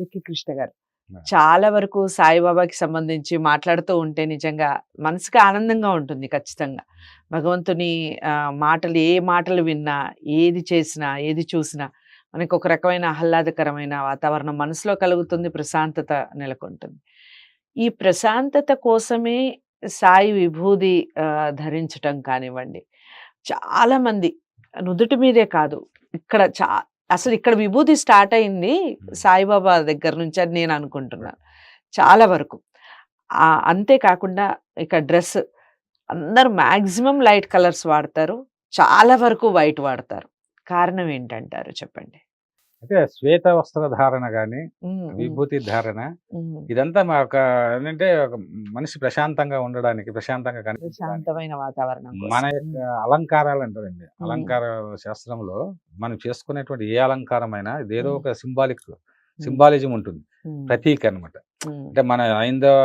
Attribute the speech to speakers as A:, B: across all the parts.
A: విక్కీ కృష్ణ గారు. చాలా వరకు సాయిబాబాకి సంబంధించి మాట్లాడుతూ ఉంటే నిజంగా మనసుకి ఆనందంగా ఉంటుంది ఖచ్చితంగా. భగవంతుని మాటలు ఏ మాటలు విన్నా ఏది చేసినా ఏది చూసినా మనకు ఒక రకమైన ఆహ్లాదకరమైన వాతావరణం మనసులో కలుగుతుంది ప్రశాంతత నెలకొంటుంది. ఈ ప్రశాంతత కోసమే సాయి విభూది ధరించటం కానివ్వండి. చాలా మంది నుదుటి మీదే కాదు ఇక్కడ చా అసలు ఇక్కడ విభూతి స్టార్ట్ అయింది సాయిబాబా దగ్గర నుంచి అని నేను అనుకుంటున్నాను చాలా వరకు. అంతేకాకుండా ఇక డ్రెస్ అందరు మాక్సిమం లైట్ కలర్స్ వాడతారు. చాలా వరకు వైట్ వాడతారు. కారణం ఏంటంటారు చెప్పండి?
B: అంటే శ్వేత వస్త్ర ధారణ కానీ
A: ఉమ్,
B: విభూతి ధారణ. ఇదంతా మా ఒక ఏంటంటే ఒక మనిషి ప్రశాంతంగా ఉండడానికి ప్రశాంతంగా
A: ప్రశాంతమైన వాతావరణం.
B: మన యొక్క అలంకారాలు అంటారండి. అలంకార శాస్త్రంలో మనం చేసుకునేటువంటి ఏ అలంకారమైనా ఇదేదో. ఒక సింబాలిక్ సింబాలిజం ఉంటుంది. ప్రతీక అన్నమాట.
A: ఉమ్,
B: అంటే మన ఐందవ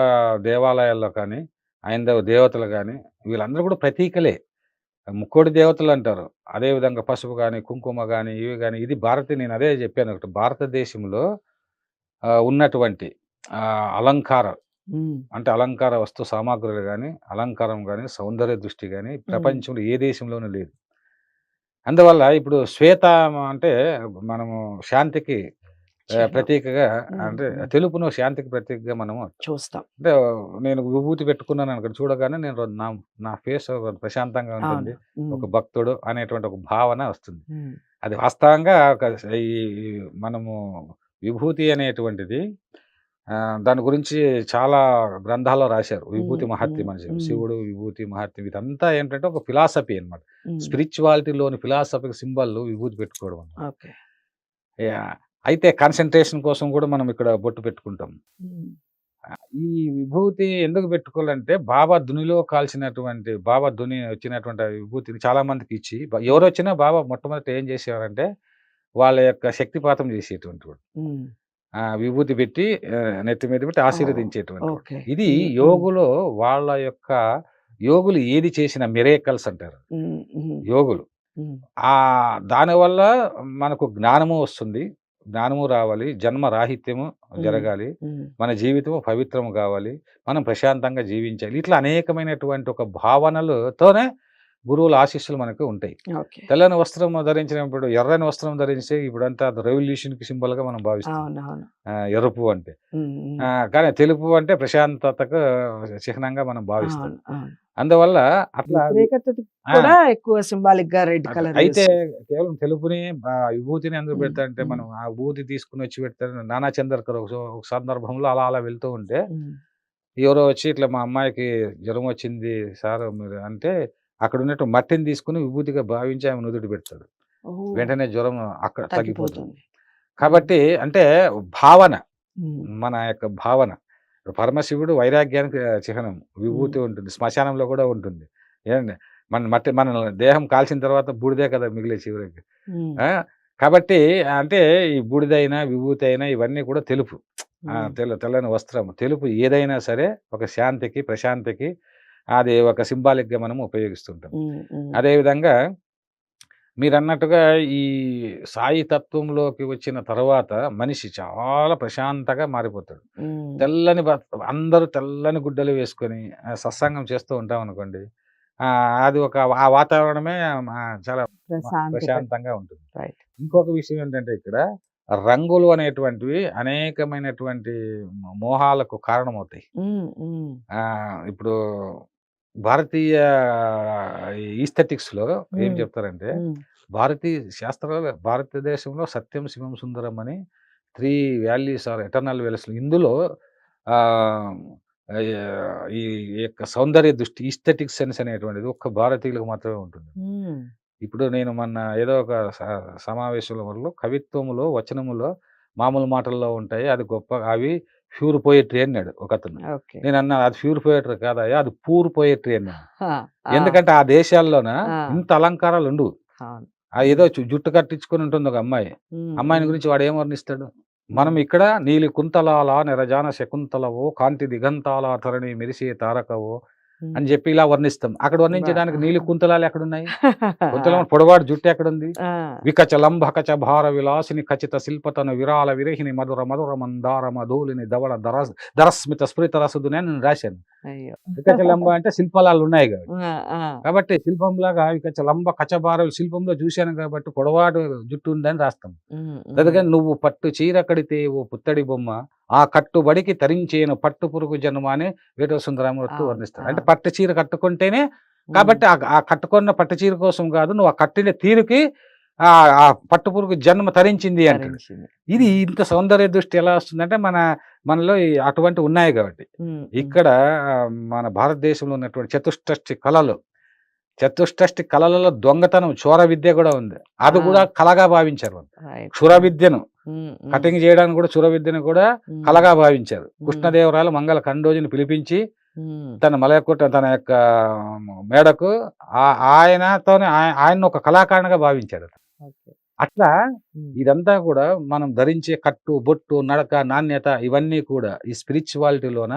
B: దేవాలయాల్లో కానీ ఐందవ దేవతలు కానీ వీళ్ళందరూ కూడా ప్రతీకలే. ముక్కోడి దేవతలు అంటారు. అదే విధంగా పసుపు కానీ కుంకుమ కానీ ఇవి కానీ ఇది భారత నేను అదే చెప్పాను ఒకటి. భారతదేశంలో ఉన్నటువంటి అలంకార అంటే అలంకార వస్తు సామాగ్రులు కానీ అలంకారం కానీ సౌందర్య దృష్టి కానీ ప్రపంచంలో ఏ దేశంలోనూ లేదు. అందువల్ల ఇప్పుడు శ్వేత అంటే మనము శాంతికి. ప్రతీకగా. అంటే. తెలుపును శాంతికి ప్రతీకగా మనము
A: చూస్తాం.
B: అంటే నేను విభూతి పెట్టుకున్నాను అనుకోండి చూడగానే నేను నా నా ఫేస్ ప్రశాంతంగా ఉంటుంది ఒక భక్తుడు అనేటువంటి ఒక భావన వస్తుంది. అది వాస్తవంగా ఒక ఈ మనము విభూతి అనేటువంటిది దాని గురించి చాలా గ్రంథాల్లో రాశారు. విభూతి మహత్యం అని. శివుడు విభూతి మహత్యం ఇదంతా ఏంటంటే ఒక ఫిలాసఫీ అన్నమాట.
A: ఉమ్,
B: స్పిరిచువాలిటీలోని ఫిలాసఫిక్ సింబల్ విభూతి పెట్టుకోవడం అన్నమాట. అయితే కాన్సన్ట్రేషన్ కోసం కూడా మనం ఇక్కడ బొట్టు పెట్టుకుంటాం. ఈ విభూతి ఎందుకు పెట్టుకోవాలంటే బాబా దునిలో కాల్చినటువంటి బాబా దుని వచ్చినటువంటి విభూతిని చాలా మందికి ఇచ్చి ఎవరు వచ్చినా బాబా మొట్టమొదట ఏం చేసేవారంటే వాళ్ళ యొక్క శక్తిపాతం చేసేటువంటి వాడు. విభూతి పెట్టి నెత్తి మీద పెట్టి ఆశీర్వదించేటువంటి ఇది యోగులో వాళ్ళ యొక్క యోగులు ఏది చేసిన మిరేకల్స్ అంటారు. యోగులు. ఆ దానివల్ల మనకు జ్ఞానము వస్తుంది. జ్ఞానము రావాలి జన్మ రాహిత్యము జరగాలి మన జీవితం పవిత్రం కావాలి మనం ప్రశాంతంగా జీవించాలి. ఇట్లా అనేకమైనటువంటి ఒక భావనలతోనే గురువుల ఆశీస్సులు మనకు ఉంటాయి. తెల్లని వస్త్రం ధరించినప్పుడు ఎర్రని వస్త్రం ధరిస్తే ఇప్పుడంతా రెవల్యూషన్కి సింబల్గా మనం భావిస్తాం ఎరుపు అంటే. కానీ తెలుపు అంటే ప్రశాంతతకు చిహ్నంగా మనం భావిస్తాం. అందువల్ల అట్లా
A: కూడా ఎక్కువ సింబాలిక్గా రెడ్. కలర్
B: అయితే కేవలం తెలుపుని విభూతిని ఎందుకు పెడతారంటే
A: ఉమ్.
B: మనం ఆ విభూతి తీసుకుని వచ్చి పెడతారు నానా చంద్రకర్ ఒక సందర్భంలో అలా అలా వెళ్తూ ఉంటే ఎవరో వచ్చి ఇట్లా మా అమ్మాయికి జ్వరం వచ్చింది సార్ మీరు అంటే అక్కడ ఉన్నట్టు మట్టిని తీసుకుని విభూతిగా భావించి ఆమె నుదుటి పెడతాడు. వెంటనే జ్వరం అక్కడ తగ్గిపోతుంది. కాబట్టి అంటే భావన మన యొక్క భావన పరమశివుడు వైరాగ్యానికి చిహ్నం విభూతి ఉంటుంది శ్మశానంలో కూడా ఉంటుంది. ఏంటంటే మన మట్టి మన దేహం కాల్చిన తర్వాత బూడిదే కదా మిగిలే చివరికి. కాబట్టి అంటే ఈ బూడిదైనా విభూతి అయినా ఇవన్నీ కూడా తెలుపు. తెల్ల తెల్లని వస్త్రం. తెలుపు ఏదైనా సరే ఒక శాంతికి ప్రశాంతికి అది ఒక symbolic గా మనం ఉపయోగిస్తుంటాం అదేవిధంగా మీరు అన్నట్టుగా ఈ సాయి తత్వంలోకి వచ్చిన తర్వాత మనిషి చాలా ప్రశాంతంగా మారిపోతాడు. తెల్లని అందరూ తెల్లని గుడ్డలు వేసుకొని సత్సంగం చేస్తూ ఉంటాం అనుకోండి ఆ, అది ఒక ఆ వాతావరణమే చాలా ప్రశాంతంగా ఉంటుంది. ఇంకొక విషయం ఏంటంటే ఇక్కడ రంగులు అనేటువంటివి అనేకమైనటువంటి మోహాలకు కారణమవుతాయి. ఇప్పుడు భారతీయ ఈస్థెటిక్స్లో ఏం. చెప్తారంటే భారతీయ శాస్త్రాలు భారతదేశంలో సత్యం శివం సుందరం అని three values are eternal values. ఇందులో ఈ యొక్క సౌందర్య దృష్టి ఈస్థెటిక్ సెన్స్ అనేటువంటిది ఒక్క భారతీయులకు మాత్రమే ఉంటుంది. ఇప్పుడు నేను మొన్న ఏదో ఒక సమావేశంలో వల్ల కవిత్వములో వచనములో మామూలు మాటల్లో ఉంటాయి. అది గొప్ప అవి ప్యూర్ పోయట్రీ అన్నాడు ఒక అతను నేను అన్నా అది ప్యూర్ పోయట్రీ కాదయ్యా అది పూర్ పోయట్రీ అన్నాను
A: హా, ఆ,
B: ఎందుకంటే ఆ దేశాల్లోన. ఇంత అలంకారాలు ఉండవు. ఆ ఏదో జుట్టు కట్టించుకొని ఉంటుంది ఒక అమ్మాయి. అమ్మాయిని గురించి వాడు ఏం వర్ణిస్తాడు? మనం ఇక్కడ నీలి కుంతలాల నిరజాన శకుంతలవో కాంతి దిగంతాల తరణి మెరిసే తారకవో. అని చెప్పి ఇలా వర్ణిస్తాం. అక్కడ వర్ణించడానికి నీలి కుంతలాలు ఎక్కడున్నాయి? కుంతలం పొడవాడు జుట్టు ఎక్కడుంది? వికచ లంబకచ భార విలాసిని ఖచ్చిత శిల్పతను విరాల విరహిని మధుర మధుర మందార మధూలిని ధవళ దరస్ దరస్మిత స్ఫురిత రసదుని నేను రాశాను.
A: అయ్యో.
B: వికచ లంబ అంటే శిల్పలాలు ఉన్నాయి కాబట్టి. కాబట్టి శిల్పంలాగా వికచ లంబ కచభార శిల్పంలో చూశాను కాబట్టి పొడవాడు జుట్టు ఉందని రాస్తాం. అందుకని నువ్వు పట్టు చీర కడితే ఓ పుత్తడి బొమ్మ ఆ కట్టుబడికి తరించేను పట్టు పురుగు జన్మ అని వేటవ సుందరామూర్తి
A: అవును,
B: వర్ణిస్తాడు అంటే. పట్టు చీర కట్టుకుంటేనే కాబట్టి ఆ- ఆ కట్టుకున్న పట్టు చీర కోసం కాదు నువ్వు ఆ కట్టిన తీరుకి ఆ ఆ పట్టు పురుగు జన్మ తరించింది
A: ధరించింది.
B: ఇది ఇంత సౌందర్య దృష్టి ఎలా వస్తుందంటే మన మనలో అటువంటి ఉన్నాయి కాబట్టి. ఇక్కడ మన భారతదేశంలో ఉన్నటువంటి చతుష్టష్టి కళలు చతుష్టష్టి కళలలో దొంగతనం చోర విద్య కూడా ఉంది అది. కూడా కళగా భావించారు. క్షుర విద్యను కటింగ్ చేయడానికి కూడా క్షుర విద్యను కూడా కళగా భావించారు. కృష్ణదేవరాయలు మంగళ కండోజిని పిలిపించి తన మలయకుట తన యొక్క మేడకు ఆ- ఆయనతోనే ఆయ- ఆయన్ని ఒక కళాకారునిగా భావించాడు. అట్లా ఇదంతా కూడా మనం ధరించే కట్టు బొట్టు నడక నాణ్యత ఇవన్నీ కూడా ఈ స్పిరిచువాలిటీలోన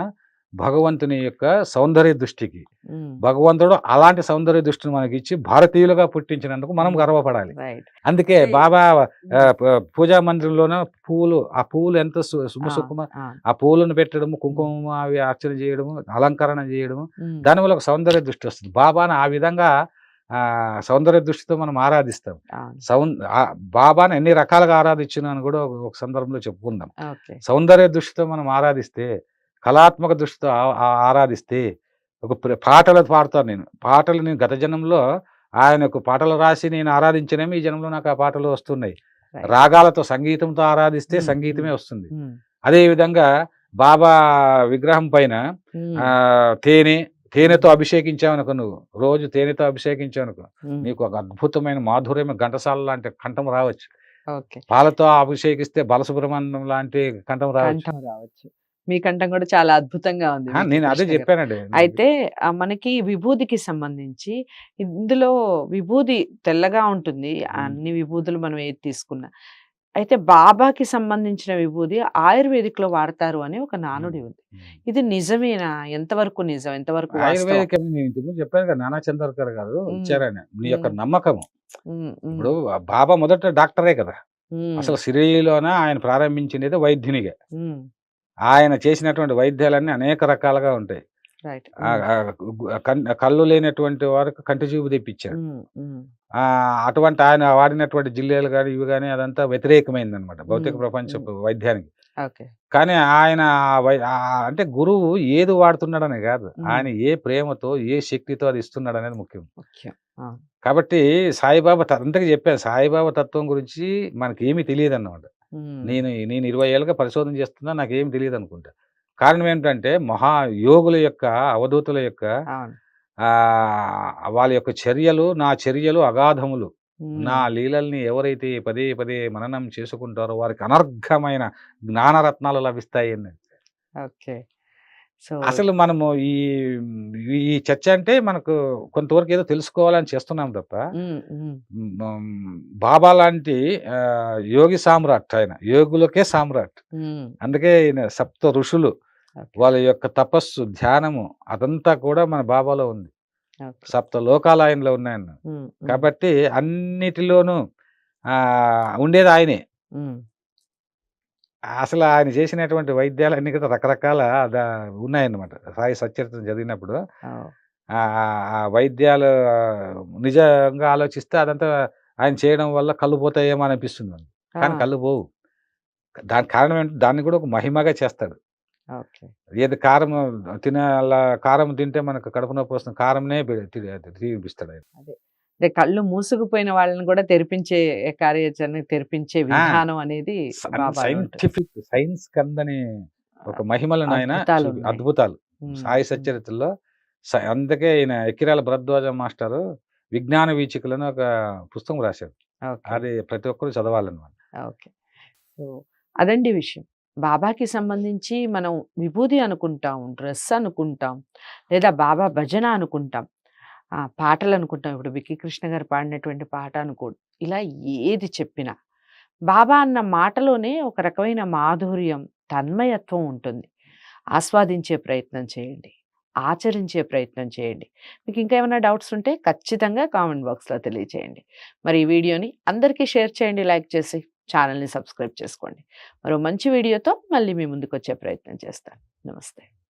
B: భగవంతుని యొక్క సౌందర్య దృష్టికి భగవంతుడు అలాంటి సౌందర్య దృష్టిని మనకి ఇచ్చి భారతీయులుగా పుట్టించినందుకు మనం గర్వపడాలి. అందుకే బాబా పూజా మందిరంలోన పువ్వులు ఆ పువ్వులు ఎంత సు- సుమ
A: ఆ,
B: పువ్వులను పెట్టడము కుంకుమ అవి అర్చన చేయడము అలంకరణ చేయడము
A: ఉమ్,
B: దానివల్ల ఒక సౌందర్య దృష్టి వస్తుంది. బాబాను ఆ విధంగా సౌందర్య దృష్టితో మనం ఆరాధిస్తాం.
A: అవును.
B: సౌం ఆ బాబాను ఎన్ని రకాలుగా ఆరాధించినాను కూడా ఒక ఒక సందర్భంలో చెప్పుకుందాం. సౌందర్య దృష్టితో మనం ఆరాధిస్తే కళాత్మక దృష్టితో ఆ- ఆ- ఆరాధిస్తే ఒక పాటలు పాడతాను నేను. పాటలు నేను గత జన్మంలో ఆయనకు పాటలు రాసి నేను ఆరాధించనేమో ఈ జన్మలో నాకు ఆ పాటలు వస్తున్నాయి. రాగాలతో సంగీతంతో ఆరాధిస్తే సంగీతమే వస్తుంది. అదే విధంగా బాబా విగ్రహం పైన ఆ తేనె తేనెతో అభిషేకించావనుకో నువ్వు. రోజు తేనెతో అభిషేకించావనుకో నీకు ఒక అద్భుతమైన మాధుర్యమైన ఘంటసాల లాంటి కంఠం రావచ్చు. పాలతో అభిషేకిస్తే బాలసుబ్రహ్మణ్యం లాంటి కంఠం రావచ్చు.
A: మీ కంఠం కూడా చాలా అద్భుతంగా ఉంది.
B: నేను అదే. చెప్పానండి.
A: అయితే మనకి విభూదికి సంబంధించి ఇందులో విభూది తెల్లగా ఉంటుంది. అన్ని విభూతులు మనం ఏది తీసుకున్నా. అయితే బాబాకి సంబంధించిన విభూది ఆయుర్వేదిక్లో వాడతారు అని ఒక నానుడి ఉంది. ఇది నిజమేనా? ఎంతవరకు నిజం? ఎంతవరకు?
B: ఆయుర్వేదిక్ చెప్పాను కదా నానా చంద్రకర్ గారు. ఇచ్చారని. నీ యొక్క
A: ఉమ్.
B: నమ్మకం
A: ఉమ్, ఉమ్,
B: ఇప్పుడు బాబా మొదట డాక్టరే కదా. అసలు సిరిలోన ఆయన ప్రారంభించినది వైద్యునిగా ఆయన చేసినటువంటి వైద్యాలన్నీ అనేక రకాలుగా ఉంటాయి. కళ్ళు లేనటువంటి వారికి కంటి చూపు తెప్పించాడు. అటువంటి ఆయన వాడినటువంటి జిల్లాలు కానీ ఇవి కానీ అదంతా వ్యతిరేకమైంది అనమాట భౌతిక. ప్రపంచ. వైద్యానికి. కానీ ఆయన అంటే గురువు ఏది వాడుతున్నాడని కాదు. ఆయన ఏ ప్రేమతో ఏ శక్తితో అది ఇస్తున్నాడు అనేది ముఖ్యం. కాబట్టి సాయిబాబా అంతకు చెప్పాను సాయిబాబా తత్వం గురించి మనకి ఏమీ తెలియదు అన్నమాట నేను నేను ఇరవై ఏళ్ళుగా పరిశోధన చేస్తున్నా నాకు ఏమి తెలియదు అనుకుంటా కారణం ఏంటంటే మహా యోగుల యొక్క అవధూతుల యొక్క వాళ్ళ యొక్క చర్యలు నా చర్యలు అగాధములు. నా లీలల్ని ఎవరైతే పదే పదే మననం చేసుకుంటారో వారికి అనర్ఘమైన జ్ఞానరత్నాలు లభిస్తాయి అని
A: ఓకే. సో
B: అసలు మనము ఈ ఈ చర్చ అంటే మనకు కొంతవరకు ఏదో తెలుసుకోవాలని చేస్తున్నాం తప్ప బాబా లాంటి యోగి సామ్రాట్ ఆయన యోగులకే సామ్రాట్. అందుకే ఈయన సప్త ఋషులు వాళ్ళ యొక్క తపస్సు ధ్యానము అదంతా కూడా మన బాబాలో ఉంది. సప్త లోకాలు ఆయనలో ఉన్నాయన్న కాబట్టి అన్నిటిలోనూ ఆ ఉండేది ఆయనే. అసలు ఆయన చేసినటువంటి వైద్యాలు అన్ని కూడా రకరకాల ఉన్నాయన్నమాట. సాయి సచరిత్రం చదివినప్పుడు ఆ ఆ వైద్యాలు నిజంగా ఆలోచిస్తే అదంతా ఆయన చేయడం వల్ల కళ్ళు పోతాయేమో అనిపిస్తుంది. కానీ కళ్ళు పోవు. దానికి కారణం ఏంటంటే దాన్ని కూడా ఒక మహిమగా చేస్తాడు. ఏది కారం తినాల కారం తింటే మనకు కడుపు నొప్పి వస్తుంది. కారంనే తీపిస్తాడు ఆయన.
A: అంటే కళ్ళు మూసుకుపోయిన వాళ్ళని కూడా తెరిపించే కార్యాచరణ తెరిపించే విధానం అనేది.
B: సైంటిఫిక్ సైన్స్ కందని ఒక మహిమలను ఆయన
A: అద్భుతాలు
B: సాయి సచరిత్రలో అందుకే ఈయన ఎకిరాల భరద్వాజ మాస్టారు విజ్ఞాన వీచికలను ఒక పుస్తకం రాశాడు.
A: ఓకే.
B: అది ప్రతి ఒక్కరు చదవాలన్నమాట.
A: అదండి విషయం. బాబాకి సంబంధించి మనం విభూది అనుకుంటాం డ్రెస్ అనుకుంటాం లేదా బాబా భజన అనుకుంటాం. పాటలు అనుకుంటాం. ఇప్పుడు విక్కీ కృష్ణ గారు పాడినటువంటి పాట అనుకో ఇలా ఏది చెప్పినా. బాబా అన్న మాటలోనే ఒక రకమైన మాధుర్యం తన్మయత్వం ఉంటుంది. ఆస్వాదించే ప్రయత్నం చేయండి. ఆచరించే ప్రయత్నం చేయండి. మీకు ఇంకా ఏమైనా డౌట్స్ ఉంటే ఖచ్చితంగా కామెంట్ బాక్స్లో తెలియచేయండి. మరి ఈ వీడియోని అందరికీ షేర్ చేయండి లైక్ చేసి. ఛానల్ని సబ్స్క్రైబ్ చేసుకోండి. మరో మంచి వీడియోతో మళ్ళీ మీ ముందుకు వచ్చే ప్రయత్నం చేస్తాను. నమస్తే.